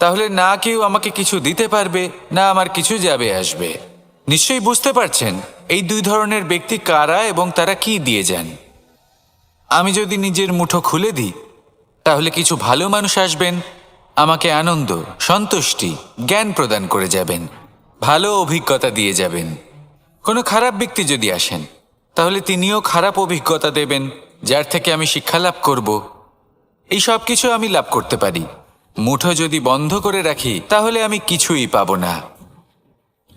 তাহলে না কেউ আমাকে কিছু দিতে পারবে, না আমার কিছু যাবে আসবে। নিশ্চয়ই বুঝতে পারছেন, এই দুই ধরনের ব্যক্তি কারা এবং তারা কি দিয়ে যান? আমি যদি নিজের মুঠো খুলে দিই, তাহলে কিছু ভালো মানুষ আসবেন, আমাকে আনন্দ, সন্তুষ্টি, জ্ঞান প্রদান করে যাবেন, ভালো অভিজ্ঞতা দিয়ে যাবেন। কোনো খারাপ ব্যক্তি যদি আসেন, তাহলে তিনিও খারাপ অভিজ্ঞতা দেবেন, যার থেকে আমি শিক্ষা লাভ করব। এই সব কিছু আমি লাভ করতে পারি। মুঠো যদি বন্ধ করে রাখি, তাহলে আমি কিছুই পাবো না।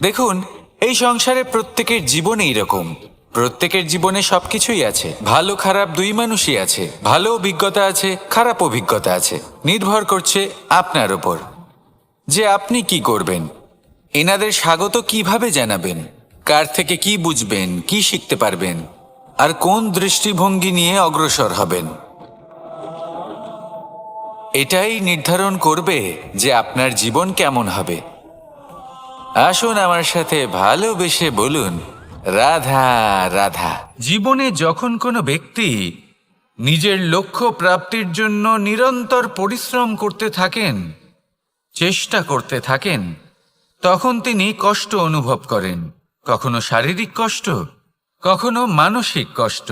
দেখুন, এই সংসারে প্রত্যেকের জীবনে এরকম। প্রত্যেকের জীবনে সবকিছুই আছে। ভালো খারাপ দুই মানুষই আছে। ভালো অভিজ্ঞতা আছে, খারাপ অভিজ্ঞতা আছে। নির্ভর করছে আপনার ওপর যে আপনি কি করবেন? এনাদের স্বাগত কীভাবে জানাবেন? কার থেকে কি বুঝবেন? কি শিখতে পারবেন? আর কোন দৃষ্টিভঙ্গি নিয়ে অগ্রসর হবেন? এটাই নির্ধারণ করবে যে আপনার জীবন কেমন হবে। আসুন আমার সাথে ভালোবেসে বলুন, রাধা রাধা। জীবনে যখন কোনো ব্যক্তি নিজের লক্ষ্য প্রাপ্তির জন্য নিরন্তর পরিশ্রম করতে থাকেন, চেষ্টা করতে থাকেন, তখন তিনি কষ্ট অনুভব করেন। কখনো শারীরিক কষ্ট, কখনো মানসিক কষ্ট।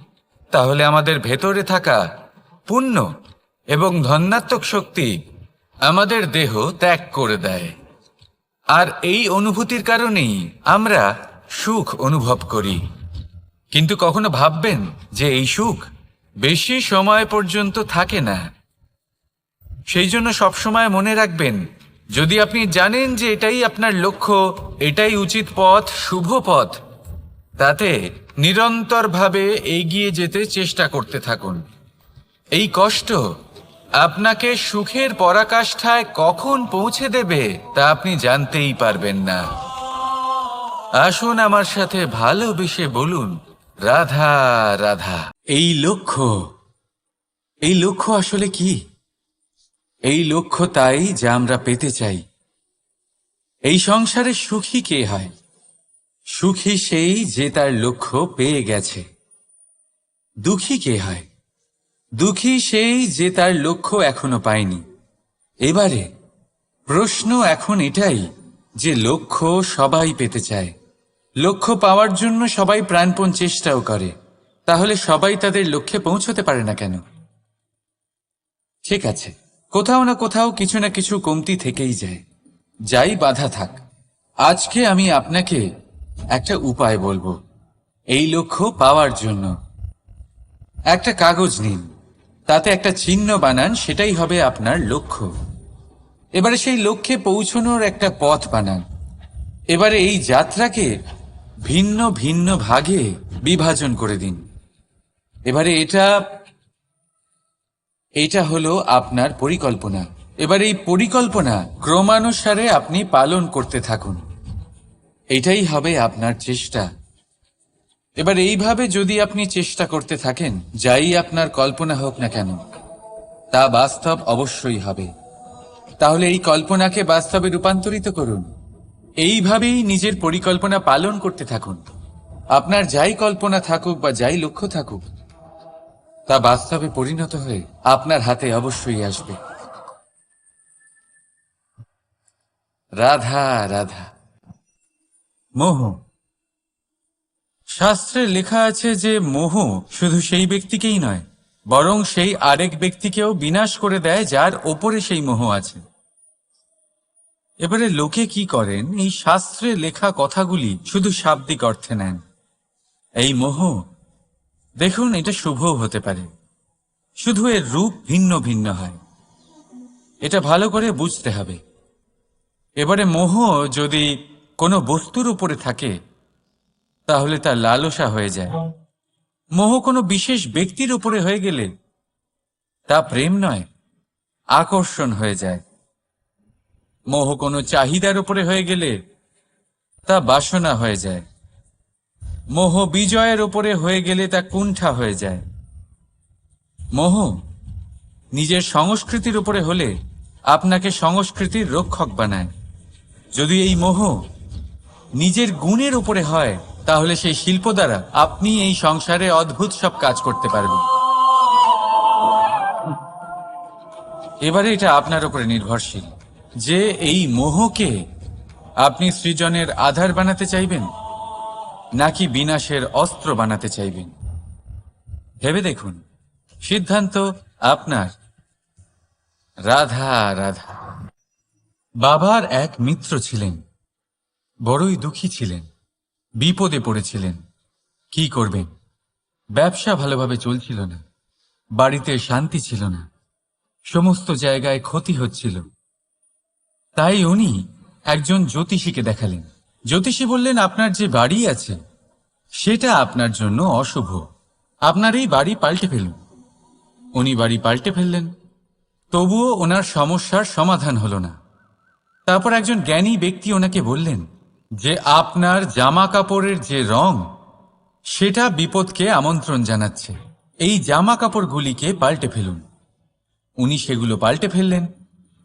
তাহলে আমাদের ভেতরে থাকা পুণ্য এবং ধন্যাত্মক শক্তি আমাদের দেহ ত্যাগ করে দেয়। আর এই অনুভূতির কারণেই আমরা সুখ অনুভব করি। কিন্তু কখনো ভাববেন যে এই সুখ বেশি সময় পর্যন্ত থাকে না। সেই জন্য সবসময় মনে রাখবেন, যদি আপনি জানেন যে এটাই আপনার লক্ষ্য, এটাই উচিত পথ, শুভ পথ তাতে নিরন্তরভাবে এগিয়ে যেতে চেষ্টা করতে থাকুন। এই কষ্ট আপনাকে সুখের পরাকাষ্ঠায় কখন পৌঁছে দেবে তা আপনি জানতেই পারবেন না। আসুন আমার সাথে ভালোবেসে বলুন, রাধা রাধা। এই লক্ষ্য এই লক্ষ্য আসলে কি? এই লক্ষ্য তাই যা আমরা পেতে চাই। এই সংসারে সুখী কে হয়? সুখী সেই যে তার লক্ষ্য পেয়ে গেছে। দুঃখী কে হয়? দুঃখী সেই যে তার লক্ষ্য এখনও পায়নি। এবারে প্রশ্ন এখন এটাই যে লক্ষ্য সবাই পেতে চায়। লক্ষ্য পাওয়ার জন্য সবাই প্রাণপণ চেষ্টাও করে। তাহলে সবাই তাদের লক্ষ্যে পৌঁছতে পারে না কেন? ঠিক আছে, কোথাও না কোথাও কিছু না কিছু কমতি থেকেই যায়। যাই বাধা থাক। আজকে আমি আপনাকে একটা উপায় বলব। এই লক্ষ্য পাওয়ার জন্য। একটা কাগজ নিন। তাতে একটা চিহ্ন বানান, সেটাই হবে আপনার লক্ষ্য। এবারে সেই লক্ষ্যে পৌঁছনোর একটা পথ বানান। এবারে এই যাত্রাকে ভিন্ন ভিন্ন ভাগে বিভাজন করে দিন। এবারে এটা এটা হলো আপনার পরিকল্পনা। এবার এই পরিকল্পনা ক্রমানুসারে আপনি পালন করতে থাকুন। এটাই হবে আপনার চেষ্টা। এবার এইভাবে যদি আপনি চেষ্টা করতে থাকেন, যাই আপনার কল্পনা হোক না কেন, তা বাস্তব অবশ্যই হবে। তাহলে এই কল্পনাকে বাস্তবে রূপান্তরিত করুন। এইভাবেই নিজের পরিকল্পনা পালন করতে থাকুন। আপনার যাই কল্পনা থাকুক বা যাই লক্ষ্য থাকুক, তা বাস্তবে পরিণত হয়ে আপনার হাতে অবশ্যই আসবে। রাধা রাধা। মোহ। শাস্ত্রে লেখা আছে যে মোহ শুধু সেই ব্যক্তিকেই নয়, বরং সেই আরেক ব্যক্তিকেও বিনাশ করে দেয় যার ওপরে সেই মোহ আছে। এবারে লোকে কি করেন? এই শাস্ত্রে লেখা কথাগুলি শুধু শাব্দিক অর্থে নেন। এই মোহ, দেখুন, এটা শুভও হতে পারে। শুধু এর রূপ ভিন্ন ভিন্ন হয়। এটা ভালো করে বুঝতে হবে। এবারে মোহ যদি কোনো বস্তুর উপরে থাকে, তাহলে তা লালসা হয়ে যায়। মোহ কোনো বিশেষ ব্যক্তির উপরে হয়ে গেলে তা প্রেম নয়, আকর্ষণ হয়ে যায়। মোহ কোনো চাহিদার উপরে হয়ে গেলে তা বাসনা হয়ে যায়। মোহ বিজয়ের উপরে হয়ে গেলে তা কুণ্ঠা হয়ে যায়। মোহ নিজের সংস্কৃতির উপরে হলে আপনাকে সংস্কৃতির রক্ষক বানায়। যদি এই মোহ নিজের গুণের উপরে হয়, তাহলে সেই শিল্প দ্বারা আপনি এই সংসারে অদ্ভুত সব কাজ করতে পারবেন। এবারে এটা আপনার উপরে নির্ভরশীল। যে এই মোহকে আপনি সৃজনের আধার বানাতে চাইবেন, নাকি বিনাশের অস্ত্র বানাতে চাইবেন? ভেবে দেখুন। সিদ্ধান্ত আপনার। রাধা রাধা। বাবার এক মিত্র ছিলেন। বড়ই দুঃখী ছিলেন। বিপদে পড়েছিলেন। কি করবেন? ব্যবসা ভালোভাবে চলছিল না। বাড়িতে শান্তি ছিল না। সমস্ত জায়গায় ক্ষতি হচ্ছিল। তাই উনি একজন জ্যোতিষীকে দেখালেন। জ্যোতিষী বললেন, আপনার যে বাড়ি আছে, সেটা আপনার জন্য অশুভ। আপনার এই বাড়ি পাল্টে ফেলুন। উনি বাড়ি পাল্টে ফেললেন। তবুও ওনার সমস্যার সমাধান হলো না। তারপর একজন জ্ঞানী ব্যক্তি ওনাকে বললেন যে আপনার জামা কাপড়ের যে রং, সেটা বিপদকে আমন্ত্রণ জানাচ্ছে। এই জামা কাপড়গুলিকে পাল্টে ফেলুন। উনি সেগুলো পাল্টে ফেললেন।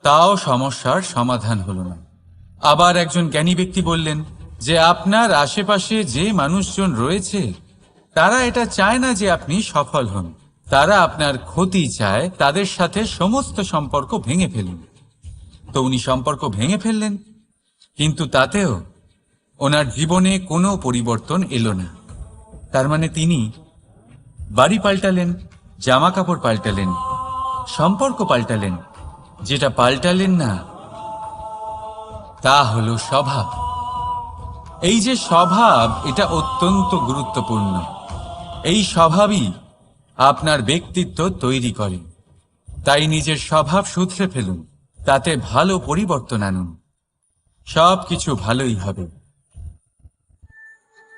তাও সমস্যার সমাধান হল না। আবার একজন জ্ঞানী ব্যক্তি বললেন যে, আপনার আশেপাশে যে মানুষজন রয়েছে, তারা এটা চায় না যে আপনি সফল হন। তারা আপনার ক্ষতি চায়, তাদের সাথে সমস্ত সম্পর্ক ভেঙে ফেলুন। তো উনি সম্পর্ক ভেঙে ফেললেন। কিন্তু তাতেও ওনার জীবনে কোনো পরিবর্তন এলো না। তার মানে তিনি বাড়ি পাল্টালেন জামা কাপড় পাল্টালেন, সম্পর্ক পাল্টালেন, যেটা পাল্টালেন না, তা হলো স্বভাব। এই যে স্বভাব, এটা অত্যন্ত গুরুত্বপূর্ণ। এই স্বভাবই আপনার ব্যক্তিত্ব তৈরি করে। তাই নিজের স্বভাব শুধরে ফেলুন, তাতে ভালো পরিবর্তন আনুন। সব কিছু ভালোই হবে।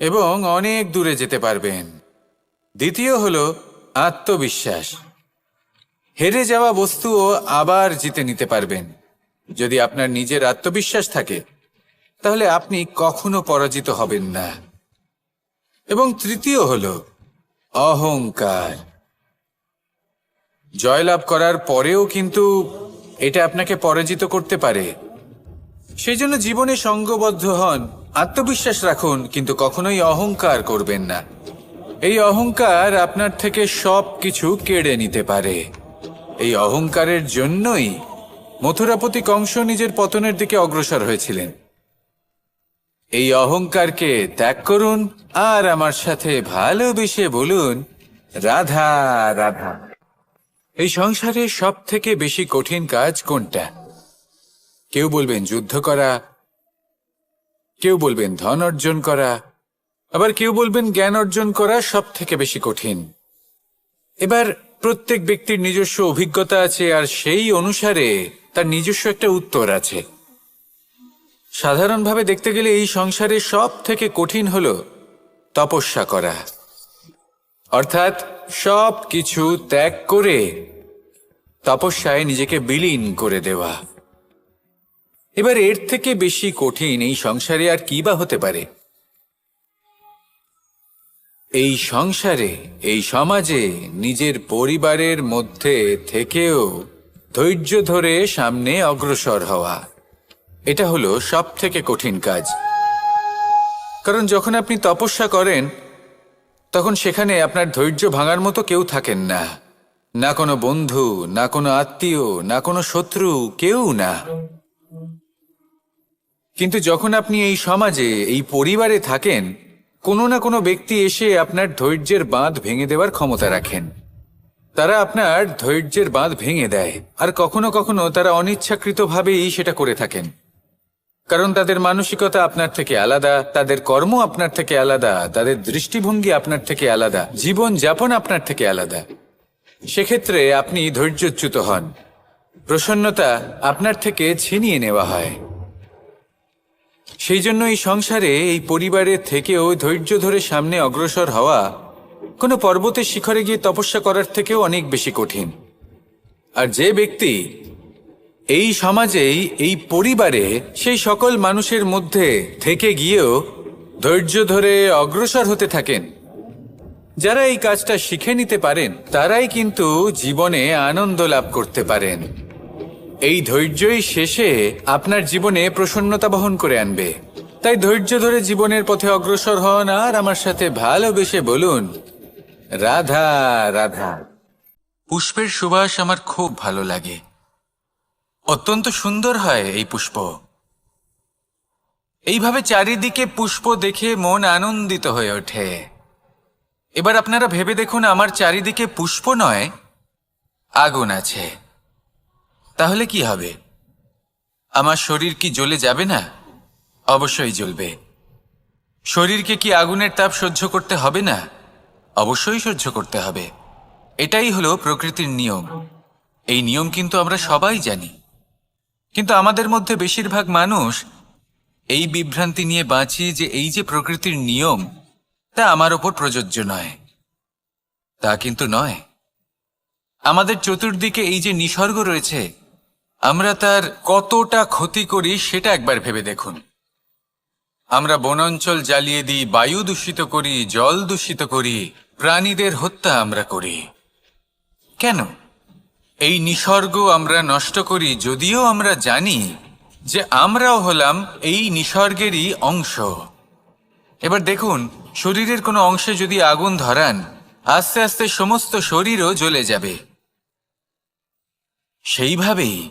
এবং অনেক দূরে যেতে পারবেন। দ্বিতীয় হল আত্মবিশ্বাস। হেরে যাওয়া বস্তুও আবার জিতে নিতে পারবেন। যদি আপনার নিজের আত্মবিশ্বাস থাকে, তাহলে আপনি কখনো পরাজিত হবেন না। এবং তৃতীয় হল অহংকার। জয়লাভ করার পরেও কিন্তু এটা আপনাকে পরাজিত করতে পারে। সেই জন্য জীবনে সঙ্গবদ্ধ হন। আত্মবিশ্বাস রাখুন, কিন্তু কখনোই অহংকার করবেন না। এই অহংকার আপনার থেকে সব কিছু কেড়ে নিতে পারে। এই অহংকারের জন্যই মথুরাপতি কংস নিজের পতনের দিকে অগ্রসর হয়েছিলেন। এই অহংকারকে ত্যাগ করুন, আর আমার সাথে ভালোবেসে বলুন, রাধা রাধা। এই সংসারে সব থেকে বেশি কঠিন কাজ কোনটা? কেউ বলবেন, যুদ্ধ করা কেউ বলবেন ধন অর্জন করা, আবার কেউ বলবেন জ্ঞান অর্জন করা সব থেকে বেশি কঠিন। এবার প্রত্যেক ব্যক্তির নিজস্ব অভিজ্ঞতা আছে, আর সেই অনুসারে তার নিজস্ব একটা উত্তর আছে। সাধারণভাবে দেখতে গেলে এই সংসারে সব থেকে কঠিন হল তপস্যা করা। অর্থাৎ সব কিছু ত্যাগ করে তপস্যায় নিজেকে বিলীন করে দেওয়া। এবার এর থেকে বেশি কঠিন এই সংসারে আর কি বা হতে পারে? এই সংসারে, এই সমাজে নিজের পরিবারের মধ্যে থেকেও ধৈর্য ধরে সামনে অগ্রসর হওয়া, এটা হলো সব থেকে কঠিন কাজ। কারণ যখন আপনি তপস্যা করেন, তখন সেখানে আপনার ধৈর্য ভাঙার মতো কেউ থাকেন না। না কোনো বন্ধু, না কোনো আত্মীয়, না কোনো শত্রু, কেউ না। কিন্তু যখন আপনি এই সমাজে, এই পরিবারে থাকেন, কোনো না কোনো ব্যক্তি এসে আপনার ধৈর্যের বাঁধ ভেঙে দেওয়ার ক্ষমতা রাখেন। তারা আপনার ধৈর্যের বাঁধ ভেঙে দেয়, আর কখনো কখনো তারা অনিচ্ছাকৃতভাবেই সেটা করে থাকেন। কারণ তাদের মানসিকতা আপনার থেকে আলাদা, তাদের কর্ম আপনার থেকে আলাদা, তাদের দৃষ্টিভঙ্গি আপনার থেকে আলাদা জীবন যাপন আপনার থেকে আলাদা। সেক্ষেত্রে আপনি ধৈর্যচ্যুত হন। প্রসন্নতা আপনার থেকে ছিনিয়ে নেওয়া হয়। সেই জন্য এই সংসারে এই পরিবারের থেকেও ধৈর্য ধরে সামনে অগ্রসর হওয়া কোনো পর্বতের শিখরে গিয়ে তপস্যা করার থেকেও অনেক বেশি কঠিন। আর যে ব্যক্তি এই সমাজেই, এই পরিবারে, সেই সকল মানুষের মধ্যে থেকে গিয়েও ধৈর্য ধরে অগ্রসর হতে থাকেন। যারা এই কাজটা শিখে নিতে পারেন, তারাই কিন্তু জীবনে আনন্দ লাভ করতে পারেন। এই ধৈর্যই শেষে আপনার জীবনে প্রসন্নতা বহন করে আনবে। তাই ধৈর্য ধরে জীবনের পথে অগ্রসর হন আর আমার সাথে ভালোবেসে বলুন, রাধা রাধা। পুষ্পের সুবাস আমার খুব ভালো লাগে। অত্যন্ত সুন্দর হয় এই পুষ্প। এইভাবে চারিদিকে পুষ্প দেখে মন আনন্দিত হয়ে ওঠে। এবার আপনারা ভেবে দেখুন, আমার চারিদিকে পুষ্প নয়, আগুন আছে। তাহলে কি হবে? আমার শরীর কি জ্বলে যাবে না? অবশ্যই জ্বলবে। শরীরকে কি আগুনের তাপ সহ্য করতে হবে না? অবশ্যই সহ্য করতে হবে। এটাই হলো প্রকৃতির নিয়ম। এই নিয়ম কিন্তু আমরা সবাই জানি। কিন্তু আমাদের মধ্যে বেশিরভাগ মানুষ এই বিভ্রান্তি নিয়ে বাঁচি যে এই যে প্রকৃতির নিয়ম, তা আমার ওপর প্রযোজ্য নয়। তা কিন্তু নয়। আমাদের চতুর্দিকে এই যে নিসর্গ রয়েছে আমরা তার কতটা ক্ষতি করি সেটা একবার ভেবে দেখুন। আমরা বনাঞ্চল জ্বালিয়ে দিই, বায়ু দূষিত করি, জল দূষিত করি, প্রাণীদের হত্যা আমরা করি। কেন? এই নিসর্গ আমরা নষ্ট করি যদিও আমরা জানি যে আমরাও হলাম এই নিসর্গেরই অংশ। এবার দেখুন, শরীরের কোনো অংশে যদি আগুন ধরান, আস্তে আস্তে সমস্ত শরীরও জ্বলে যাবে। সেইভাবেই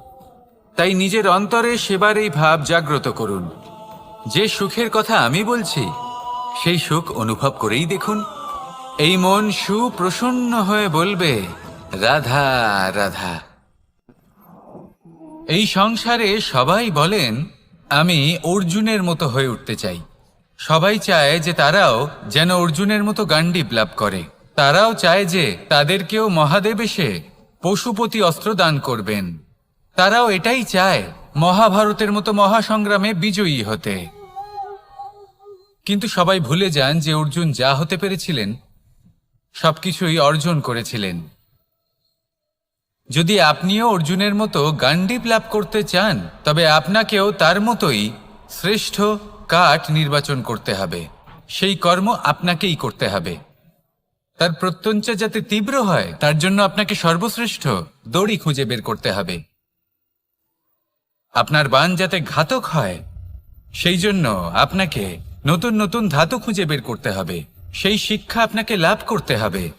তাই নিজের অন্তরে সেবার এই ভাব জাগ্রত করুন। যে সুখের কথা আমি বলছি, সেই সুখ অনুভব করেই দেখুন। এই মন সুপ্রসন্ন হয়ে বলবে, রাধা রাধা। এই সংসারে সবাই বলেন, আমি অর্জুনের মতো হয়ে উঠতে চাই। সবাই চায় যে তারাও যেন অর্জুনের মতো গান্ডীব লাভ করে। তারাও চায় যে তাদেরকেও মহাদেব এসে পশুপতি অস্ত্র দান করবেন। তারাও এটাই চায়, মহাভারতের মতো মহাসংগ্রামে বিজয়ী হতে। কিন্তু সবাই ভুলে যান যে অর্জুন যা হতে পেরেছিলেন, সবকিছুই অর্জন করেছিলেন। যদি আপনিও অর্জুনের মতো গান্ডীপ লাভ করতে চান, তবে আপনাকেও তার মতোই শ্রেষ্ঠ কাঠ নির্বাচন করতে হবে। সেই কর্ম আপনাকেই করতে হবে। তার প্রত্যঞ্চা যাতে তীব্র হয়, তার জন্য আপনাকে সর্বশ্রেষ্ঠ দড়ি খুঁজে বের করতে হবে। আপনার বান যাতে ঘাতক হয়, সেই জন্য আপনাকে নতুন নতুন ধাতু খুঁজে বের করতে হবে। সেই শিক্ষা আপনাকে লাভ করতে হবে।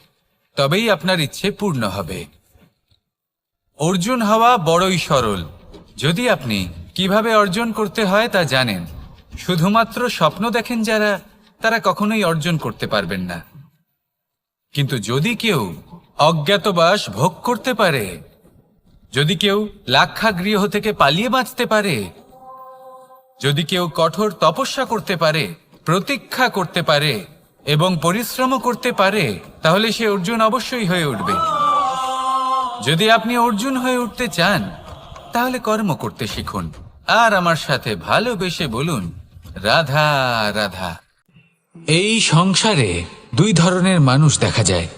তবেই আপনার ইচ্ছে পূর্ণ হবে। অর্জুন হওয়া বড়ই সরল। যদি আপনি কীভাবে অর্জন করতে হয় তা জানেন। শুধুমাত্র স্বপ্ন দেখেন যারা, তারা কখনোই অর্জন করতে পারবেন না। কিন্তু যদি কেউ অজ্ঞাতবাস ভোগ করতে পারে যদি কেউ লাক্ষা গৃহ থেকে পালিয়ে বাঁচতে পারে, যদি কেউ কঠোর তপস্যা করতে পারে, প্রতীক্ষা করতে পারে, এবং পরিশ্রমও করতে পারে, তাহলে সে অর্জুন অবশ্যই হয়ে উঠবে। যদি আপনি অর্জুন হয়ে উঠতে চান, তাহলে কর্ম করতে শিখুন। আর আমার সাথে ভালোবেসে বলুন, রাধা রাধা। এই সংসারে দুই ধরনের মানুষ দেখা যায়।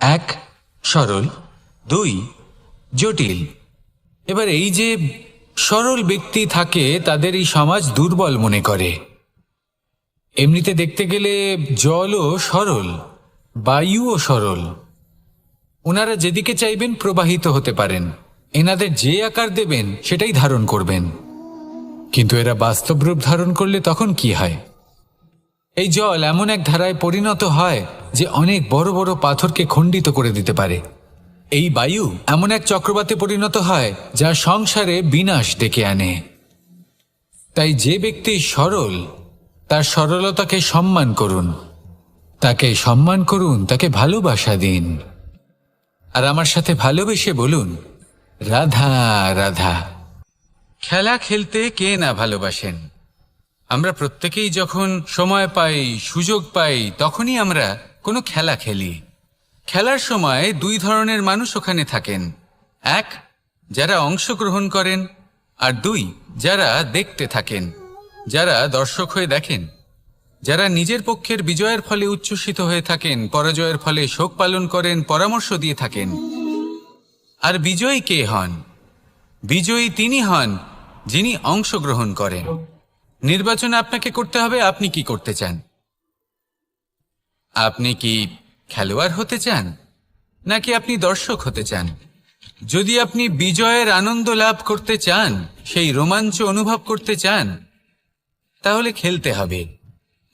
এক, সরল, দুই জটিল। এবার এই যে সরল ব্যক্তি থাকে, তাদের এই সমাজ দুর্বল মনে করে। এমনিতে দেখতে গেলে জলও সরল, বায়ুও সরল। ওনারা যেদিকে চাইবেন প্রবাহিত হতে পারেন। এনাদের যে আকার দেবেন, সেটাই ধারণ করবেন। কিন্তু এরা বাস্তব রূপ ধারণ করলে তখন কি হয়? এই জল এমন এক ধারায় পরিণত হয় যে অনেক বড় বড় পাথরকে খণ্ডিত করে দিতে পারে। এই বায়ু এমন এক চক্রবাতে পরিণত হয়, যা সংসারে বিনাশ ডেকে আনে। তাই যে ব্যক্তি সরল, তার সরলতাকে সম্মান করুন। তাকে সম্মান করুন, তাকে ভালোবাসা দিন। আর আমার সাথে ভালোবেসে বলুন, রাধা রাধা। খেলা খেলতে কে না ভালোবাসেন? আমরা প্রত্যেকেই যখন সময় পাই, সুযোগ পাই, তখনই আমরা কোনো খেলা খেলি। খেলার সময় দুই ধরনের মানুষ ওখানে থাকেন। এক, যারা অংশগ্রহণ করেন, আর দুই, যারা দেখতে থাকেন, যারা দর্শক হয়ে দেখেন। যারা নিজের পক্ষের বিজয়ের ফলে উচ্ছ্বসিত হয়ে থাকেন, পরাজয়ের ফলে শোক পালন করেন, পরামর্শ দিয়ে থাকেন। আর বিজয়ী কে হন? বিজয়ী তিনি হন যিনি অংশগ্রহণ করেন। নির্বাচন আপনাকে করতে হবে, আপনি কি করতে চান? আপনি কি খেলোয়াড় হতে চান? নাকি আপনি দর্শক হতে চান? যদি আপনি বিজয়ের আনন্দ লাভ করতে চান, সেই রোমাঞ্চ অনুভব করতে চান, তাহলে খেলতে হবে।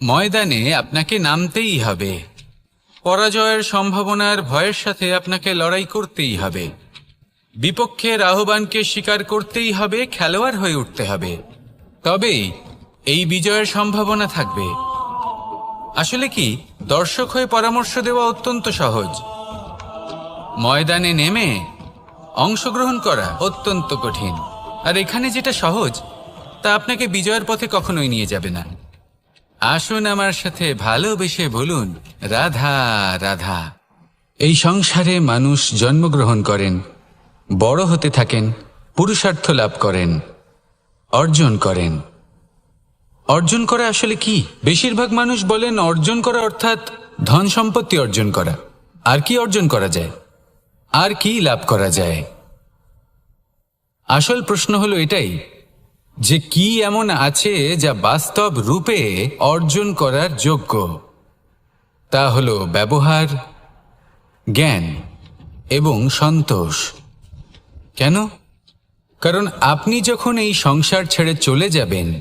ময়দানে আপনাকে নামতেই হবে। পরাজয়ের সম্ভাবনার ভয়ের সাথে আপনাকে লড়াই করতেই হবে। বিপক্ষের আহ্বানকে স্বীকার করতেই হবে, খেলোয়াড় হয়ে উঠতে হবে। তবেই এই বিজয়ের সম্ভাবনা থাকবে। আসলে কি? দর্শক হয়ে পরামর্শ দেওয়া অত্যন্ত সহজ। ময়দানে নেমে অংশগ্রহণ করা অত্যন্ত কঠিন। আর এখানে যেটা সহজ, তা আপনাকে বিজয়ের পথে কখনোই নিয়ে যাবে না। আসুন আমার সাথে ভালোবেসে বলুন, রাধা রাধা। এই সংসারে মানুষ জন্মগ্রহণ করেন, বড় হতে থাকেন, পুরুষার্থ লাভ করেন, অর্জন করেন। অর্জন করা আসলে কি? বেশিরভাগ মানুষ বলেন অর্জন করা অর্থাৎ ধন সম্পত্তি অর্জন করা। আর কি অর্জন করা যায়? আর কি লাভ করা যায়? আসল প্রশ্ন হলো এটাই, যে কি এমন আছে যা বাস্তব রূপে অর্জন করার যোগ্য? তা হলো ব্যবহার, জ্ঞান এবং সন্তোষ। কেন? কারণ আপনি যখন এই সংসার ছেড়ে চলে যাবেন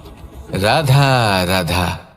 রাধা রাধা